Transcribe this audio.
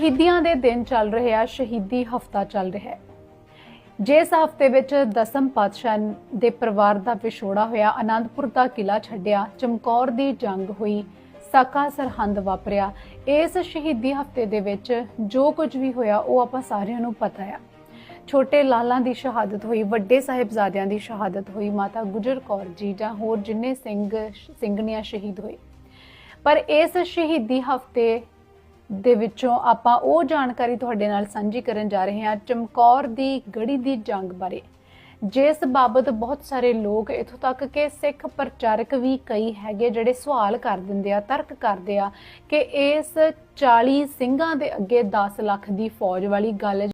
ਸ਼ਹੀਦੀਆਂ ਦੇ ਦਿਨ ਚੱਲ ਰਹੇ ਆ, ਸ਼ਹੀਦੀ ਹਫਤਾ ਚੱਲ ਰਿਹਾ ਹੈ। ਜਿਸ ਹਫ਼ਤੇ ਵਿੱਚ ਦਸਮ ਪਾਤਸ਼ਾਹ ਦੇ ਪਰਿਵਾਰ ਦਾ ਵਿਛੋੜਾ ਹੋਇਆ, ਆਨੰਦਪੁਰ ਦਾ ਕਿਲਾ ਛੱਡਿਆ, ਚਮਕੌਰ ਦੀ ਜੰਗ ਹੋਈ, ਸਾਕਾ ਸਰਹੰਦ ਵਾਪਰਿਆ। ਇਸ ਸ਼ਹੀਦੀ ਹਫ਼ਤੇ ਦੇ ਵਿੱਚ ਜੋ ਕੁਝ ਵੀ ਹੋਇਆ, ਉਹ ਆਪਾਂ ਸਾਰਿਆਂ ਨੂੰ ਪਤਾ ਆ। ਛੋਟੇ ਲਾਲਾਂ ਦੀ ਸ਼ਹਾਦਤ ਹੋਈ, ਵੱਡੇ ਸਾਹਿਬਜ਼ਾਦਿਆਂ ਦੀ ਸ਼ਹਾਦਤ ਹੋਈ, ਮਾਤਾ ਗੁਜਰ ਕੌਰ ਜੀ ਜਾਂ ਹੋਰ ਜਿੰਨੇ ਸਿੰਘ, ਸਿੰਘਣੀਆਂ ਸ਼ਹੀਦ ਹੋਏ। ਪਰ ਇਸ ਸ਼ਹੀਦੀ ਹਫ਼ਤੇ ਦੇ ਵਿੱਚੋਂ ਆਪਾਂ ਉਹ ਜਾਣਕਾਰੀ ਤੁਹਾਡੇ ਨਾਲ ਸਾਂਝੀ ਕਰਨ ਜਾ ਰਹੇ ਹਾਂ ਚਮਕੌਰ ਦੀ ਗੜੀ ਦੀ ਜੰਗ ਬਾਰੇ। ਜਿਸ ਬਾਬਤ ਬਹੁਤ ਸਾਰੇ ਲੋਕ ਇਥੋਂ ਤੱਕ ਕਿ ਸਿੱਖ ਪ੍ਰਚਾਰਕ ਵੀ ਕਈ ਹੈਗੇ ਜਿਹੜੇ ਸਵਾਲ ਕਰ ਦਿੰਦੇ ਆ, ਤਰਕ ਕਰਦੇ ਆ ਕਿ ਇਸ 40 ਸਿੰਘਾਂ ਦੇ ਅੱਗੇ 10 ਲੱਖ ਦੀ ਫੌਜ ਵਾਲੀ ਗੱਲ